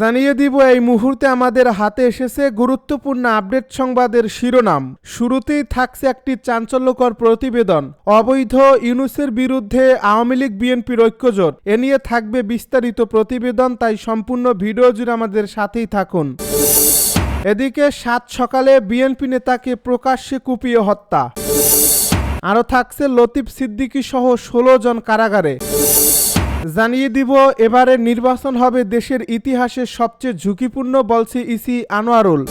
জানিয়ে দিব, এই মুহূর্তে আমাদের হাতে এসেছে গুরুত্বপূর্ণ আপডেট সংবাদের শিরোনাম। শুরুতেই থাকছে একটি চাঞ্চল্যকর প্রতিবেদন। অবৈধ ইউনুসের বিরুদ্ধে আওয়ামী লীগ, বিএনপির ঐক্যজোট। এ নিয়ে থাকবে বিস্তারিত প্রতিবেদন, তাই সম্পূর্ণ ভিডিও জুড়ে আমাদের সাথেই থাকুন। এদিকে সাত সকালে বিএনপি নেতাকে প্রকাশ্যে কুপিয়ে হত্যা। আরও থাকছে লতিফ সিদ্দিকী সহ ষোলো জন কারাগারে। জানিয়ে দিব, এবারের নির্বাচন হবে দেশের ইতিহাসের সবচেয়ে ঝুঁকিপূর্ণ, বলছে ইসি আনোয়ারুল।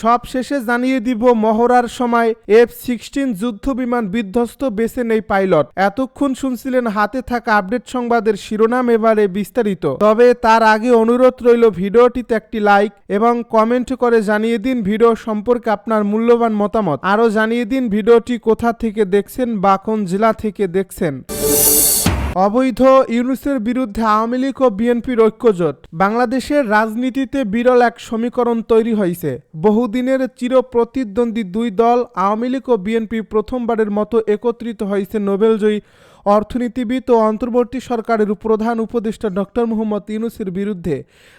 সব শেষে জানিয়ে দিব, মহড়ার সময় এফ সিক্সটিন যুদ্ধ বিমান বিধ্বস্ত, বেছে নেই পাইলট। এতক্ষণ শুনছিলেন হাতে থাকা আপডেট সংবাদের শিরোনাম এবারে বিস্তারিত। তবে তার আগে অনুরোধ রইল ভিডিওটিতে একটি লাইক এবং কমেন্ট করে জানিয়ে দিন ভিডিও সম্পর্কে আপনার মূল্যবান মতামত। আরও জানিয়ে দিন ভিডিওটি কোথা থেকে দেখছেন বা কোন জেলা থেকে দেখছেন। অবৈধ ইউনুসের বিরুদ্ধে আওয়ামী লীগ ও বিএনপির ঐক্যজোট। বাংলাদেশের রাজনীতিতে বিরল এক সমীকরণ তৈরি হয়েছে। বহুদিনের চির প্রতিদ্বন্দ্বী দুই দল আওয়ামী লীগ ও বিএনপি প্রথমবারের মতো একত্রিত হয়েছে নোবেলজয়ী অর্থনীতিবিদ ও অন্তর্বর্তী সরকারের প্রধান উপদেষ্টা ডক্টর মোহাম্মদ ইউনুসের বিরুদ্ধে।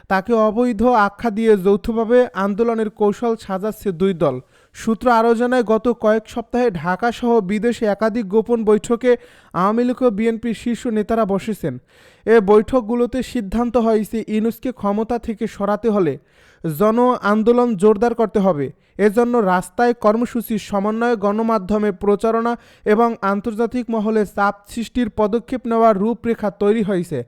তাকে অবৈধ আখ্যা দিয়ে যৌথভাবে আন্দোলনের কৌশল সাজাচ্ছে দুই দল। সূত্র আরও জানায়, গত কয়েক সপ্তাহে ঢাকাসহ বিদেশে একাধিক গোপন বৈঠকে আওয়ামী লীগ ও বিএনপির শীর্ষ নেতারা বসেছেন। এ বৈঠকগুলোতে সিদ্ধান্ত হয়েছে ইউনুসকে ক্ষমতা থেকে সরাতে হলে জন আন্দোলন জোরদার করতে হবে। এজন্য রাস্তায় কর্মসূচি, সমন্বয়, গণমাধ্যমে প্রচারণা এবং আন্তর্জাতিক মহলে চাপ সৃষ্টির পদক্ষেপ নেওয়ার রূপরেখা তৈরি হয়েছে।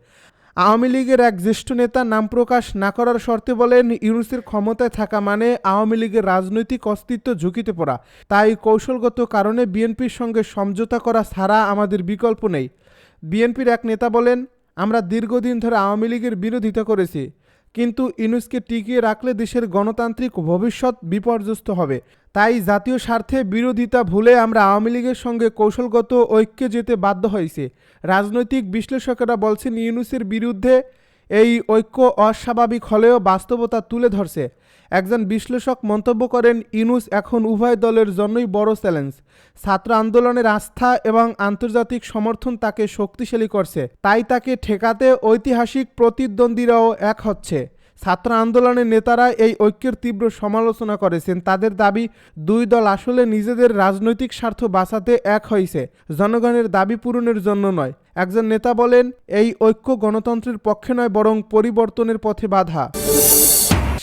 আওয়ামী লীগের এক জ্যেষ্ঠ নেতা নাম প্রকাশ না করার শর্তে বলেন, ইউনুসের ক্ষমতায় থাকা মানে আওয়ামী লীগের রাজনৈতিক অস্তিত্ব ঝুঁকিতে পড়া। তাই কৌশলগত কারণে বিএনপির সঙ্গে সমঝোতা করা ছাড়া আমাদের বিকল্প নেই। বিএনপির এক নেতা বলেন, আমরা দীর্ঘদিন ধরে আওয়ামী লীগের বিরোধিতা করেছি। কিন্তু ইউনুসকে টিকিয়ে রাখলে দেশের গণতান্ত্রিক ভবিষ্যৎ বিপর্যস্ত হবে। তাই জাতীয় স্বার্থে বিরোধিতা ভুলে আমরা আওয়ামী লীগের সঙ্গে কৌশলগত ঐক্যে যেতে বাধ্য হয়েছে। রাজনৈতিক বিশ্লেষকেরা বলছেন, ইউনুসের বিরুদ্ধে এই ঐক্য অস্বাভাবিক হলেও বাস্তবতা তুলে ধরছে। একজন বিশ্লেষক মন্তব্য করেন ইউনুস এখন উভয় দলের জন্যই বড় চ্যালেঞ্জ। ছাত্র আন্দোলনের আস্থা এবং আন্তর্জাতিক সমর্থন তাকে শক্তিশালী করছে। তাই তাকে ঠেকাতে ঐতিহাসিক প্রতিদ্বন্দ্বীরাও এক হচ্ছে। ছাত্র আন্দোলনের নেতারা এই ঐক্যের তীব্র সমালোচনা করেছেন। তাদের দাবি, দুই দল আসলে নিজেদের রাজনৈতিক স্বার্থ বাঁচাতে এক হয়েছে জনগণের দাবি পূরণের জন্য নয়। একজন নেতা বলেন, এই ঐক্য গণতন্ত্রের পক্ষে নয়, বরং পরিবর্তনের পথে বাধা।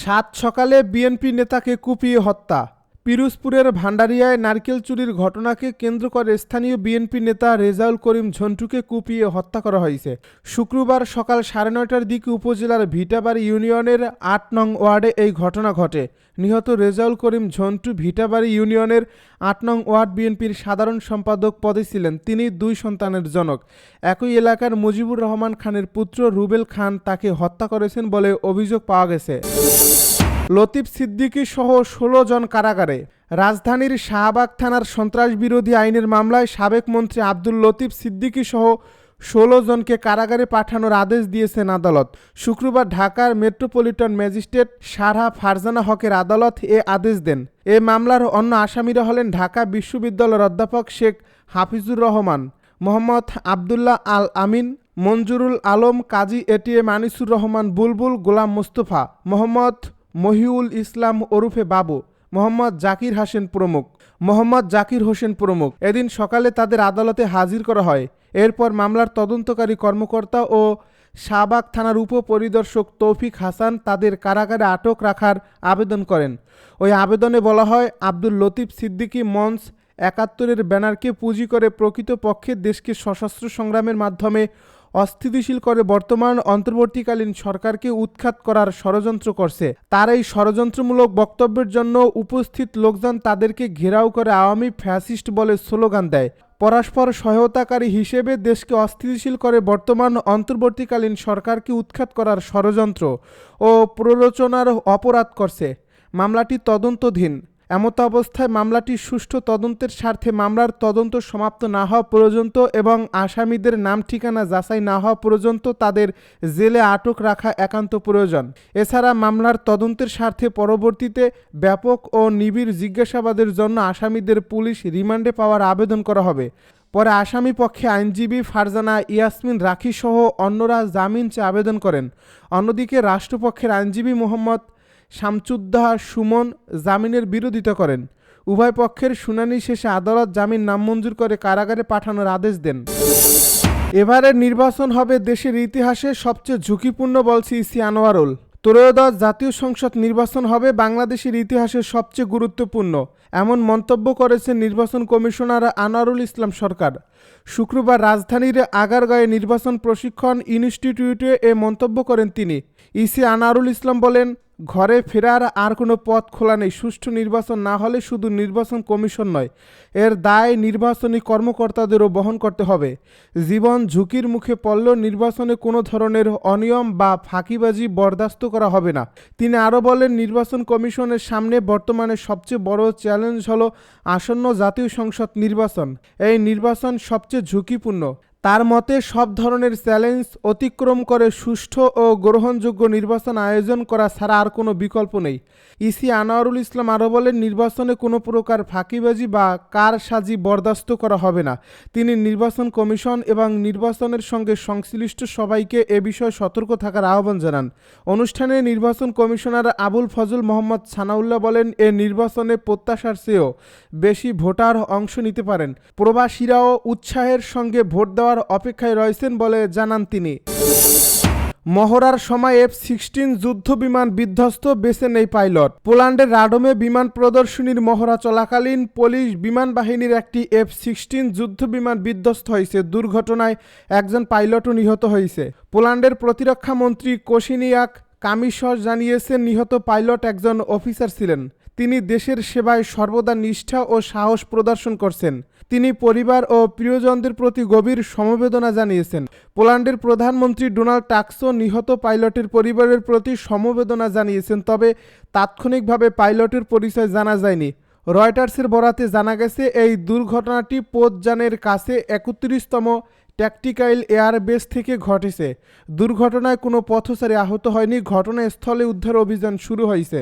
সাত সকালে বিএনপি নেতাকে কুপিয়ে হত্যা। পিরোজপুরের ভান্ডারিয়ায় নারকেল চুরির ঘটনাকে কেন্দ্র করে স্থানীয় বিএনপি নেতা রেজাউল করিম ঝন্টুকে কুপিয়ে হত্যা করা হয়েছে। শুক্রবার সকাল সাড়ে নয়টার দিকে উপজেলার ভিটাবাড়ি ইউনিয়নের আট নং ওয়ার্ডে এই ঘটনা ঘটে। নিহত রেজাউল করিম ঝন্টু ভিটাবাড়ি ইউনিয়নের আট নং ওয়ার্ড বিএনপির সাধারণ সম্পাদক পদে ছিলেন। তিনি দুই সন্তানের জনক। একই এলাকার মুজিবুর রহমান খানের পুত্র রুবেল খান তাকে হত্যা করেছেন বলে অভিযোগ পাওয়া গেছে। লতিফ সিদ্দিকী সহ ষোলো জন কারাগারে। রাজধানীর শাহবাগ থানার সন্ত্রাস বিরোধী আইনের মামলায় সাবেক মন্ত্রী আব্দুল লতিফ সিদ্দিকী সহ ষোলো জনকে কারাগারে পাঠানোর আদেশ দিয়েছেন আদালত। শুক্রবার ঢাকার মেট্রোপলিটন ম্যাজিস্ট্রেট সারহা ফারজানা হকের আদালত এ আদেশ দেন। এ মামলার অন্য আসামিরা হলেন ঢাকা বিশ্ববিদ্যালয়ের অধ্যাপক শেখ হাফিজুর রহমান, মোহাম্মদ আবদুল্লাহ আল আমিন, মঞ্জুরুল আলম, কাজী এটিএম আনিসুর রহমান বুলবুল, গোলাম মুস্তফা, মোহাম্মদ মহিউল ইসলাম ওরুফে বাবু, মোহাম্মদ জাকির হাসেন প্রমুখ। মোহাম্মদ জাকির হোসেন প্রমুখ। এদিন সকালে তাদের আদালতে হাজির করা হয়। এরপর মামলার তদন্তকারী কর্মকর্তা ও শাহবাগ থানার উপপরিদর্শক তৌফিক হাসান তাদের কারাগারে আটক রাখার আবেদন করেন। ওই আবেদনে বলা হয়, আব্দুল লতিফ সিদ্দিকী মঞ্চ একাত্তরের ব্যানারকে পুঁজি করে প্রকৃতপক্ষে দেশকে সশস্ত্র সংগ্রামের মাধ্যমে অস্থিতিশীল করে বর্তমান অন্তর্বর্তীকালীন সরকারকে উৎখাত করার ষড়যন্ত্র করছে। তার এই ষড়যন্ত্রমূলক বক্তব্যের জন্য উপস্থিত লোকজন তাদেরকে ঘেরাও করে আওয়ামী ফ্যাসিস্ট বলে স্লোগান দেয়। পরস্পর সহায়তাকারী হিসেবে দেশকে অস্থিতিশীল করে বর্তমান অন্তর্বর্তীকালীন সরকারকে উৎখাত করার ষড়যন্ত্র ও প্ররোচনার অপরাধ করছে। মামলাটি তদন্তধীন। এমত অবস্থায় মামলাটি সুষ্ঠু তদন্তের স্বার্থে মামলার তদন্ত সমাপ্ত না হওয়া পর্যন্ত এবং আসামিদের নাম ঠিকানা যাচাই না হওয়া পর্যন্ত তাদের জেলে আটক রাখা একান্ত প্রয়োজন। এছাড়া মামলার তদন্তের স্বার্থে পরবর্তীতে ব্যাপক ও নিবিড় জিজ্ঞাসাবাদের জন্য আসামিদের পুলিশ রিমান্ডে পাওয়ার আবেদন করা হবে। পরে আসামি পক্ষে আইনজীবী ফারজানা ইয়াসমিন রাখি সহ অন্যরা জামিন চেয়ে আবেদন করেন। অন্যদিকে রাষ্ট্রপক্ষের আইনজীবী মোহাম্মদ শামচুদ্দাহ সুমন জামিনের বিরোধিতা করেন। উভয় পক্ষের শুনানি শেষে আদালত জামিন নামঞ্জুর করে কারাগারে পাঠানোর আদেশ দেন। এবারের নির্বাচন হবে দেশের ইতিহাসে সবচেয়ে ঝুঁকিপূর্ণ, বলছে ইসি আনোয়ারুল। ত্রয়োদশ জাতীয় সংসদ নির্বাচন হবে বাংলাদেশের ইতিহাসে সবচেয়ে গুরুত্বপূর্ণ, এমন মন্তব্য করেছেন নির্বাচন কমিশনার আনোয়ারুল ইসলাম সরকার। শুক্রবার রাজধানীর আগারগাঁয়ে নির্বাচন প্রশিক্ষণ ইনস্টিটিউটে এ মন্তব্য করেন তিনি। ইসি আনারুল ইসলাম বলেন, ঘরে ফেরার আর কোনো পথ খোলা নেই। সুষ্ঠু নির্বাচন না হলে শুধু নির্বাচন কমিশন নয়, এর দায় নির্বাচনী কর্মকর্তাদেরও বহন করতে হবে। জীবন ঝুঁকির মুখে পড়লেও নির্বাচনে কোনো ধরনের অনিয়ম বা ফাঁকিবাজি বরদাস্ত করা হবে না। তিনি আরও বলেন, নির্বাচন কমিশনের সামনে বর্তমানে সবচেয়ে বড় চ্যালেঞ্জ হলো আসন্ন জাতীয় সংসদ নির্বাচন। এই নির্বাচন সবচেয়ে ঝুঁকিপূর্ণ। তার মতে সব ধরনের চ্যালেঞ্জ অতিক্রম করে সুষ্ঠু ও গ্রহণযোগ্য নির্বাচন আয়োজন করা ছাড়া আর কোনো বিকল্প নেই। ইসি আনোয়ারুল ইসলাম আরও বলেন, নির্বাচনে কোনো প্রকার ফাঁকিবাজি বা কার সাজি বরদাস্ত করা হবে না। তিনি নির্বাচন কমিশন এবং নির্বাচনের সঙ্গে সংশ্লিষ্ট সবাইকে এ বিষয়ে সতর্ক থাকার আহ্বান জানান। অনুষ্ঠানে নির্বাচন কমিশনার আবুল ফজল মোহাম্মদ সানাউল্লাহ বলেন, এ নির্বাচনে প্রত্যাশার চেয়েও বেশি ভোটার অংশ নিতে পারেন। প্রবাসীরাও উৎসাহের সঙ্গে ভোট দেওয়ার অপেক্ষায় রয়েছেন বলে জানান তিনি। মহড়ার সময় এফ সিক্সটিন যুদ্ধ বিমান বিধ্বস্ত বেছে নেই পাইলট। পোল্যান্ডের রাডোমে বিমান প্রদর্শনীর মহড়া চলাকালীন পুলিশ বিমান বাহিনীর একটি এফ সিক্সটিন যুদ্ধ বিমান বিধ্বস্ত হয়েছে। দুর্ঘটনায় একজন পাইলটও নিহত হয়েছে। পোল্যান্ডের প্রতিরক্ষা মন্ত্রী কোশিনিয়াক কামিশর জানিয়েছেন, নিহত পাইলট একজন অফিসার ছিলেন। তিনি দেশের সেবায় সর্বদা নিষ্ঠা ও সাহস প্রদর্শন করছেন। তিনি পরিবার ও প্রিয়জনদের প্রতি গভীর সমবেদনা জানিয়েছেন। পোল্যান্ডের প্রধানমন্ত্রী ডোনাল্ড টাক্সও নিহত পাইলটের পরিবারের প্রতি সমবেদনা জানিয়েছেন, তবে তাৎক্ষণিকভাবে পাইলটের পরিচয় জানা যায়নি। রয়টার্সের বরাতে জানা গেছে, এই দুর্ঘটনাটি পোতজানের কাছে একত্রিশতম ট্যাকটিক্যাল এয়ারবেস থেকে ঘটেছে। দুর্ঘটনায় কোনো পথচারী আহত হয়নি, ঘটনাস্থলে উদ্ধার অভিযান শুরু হয়েছে।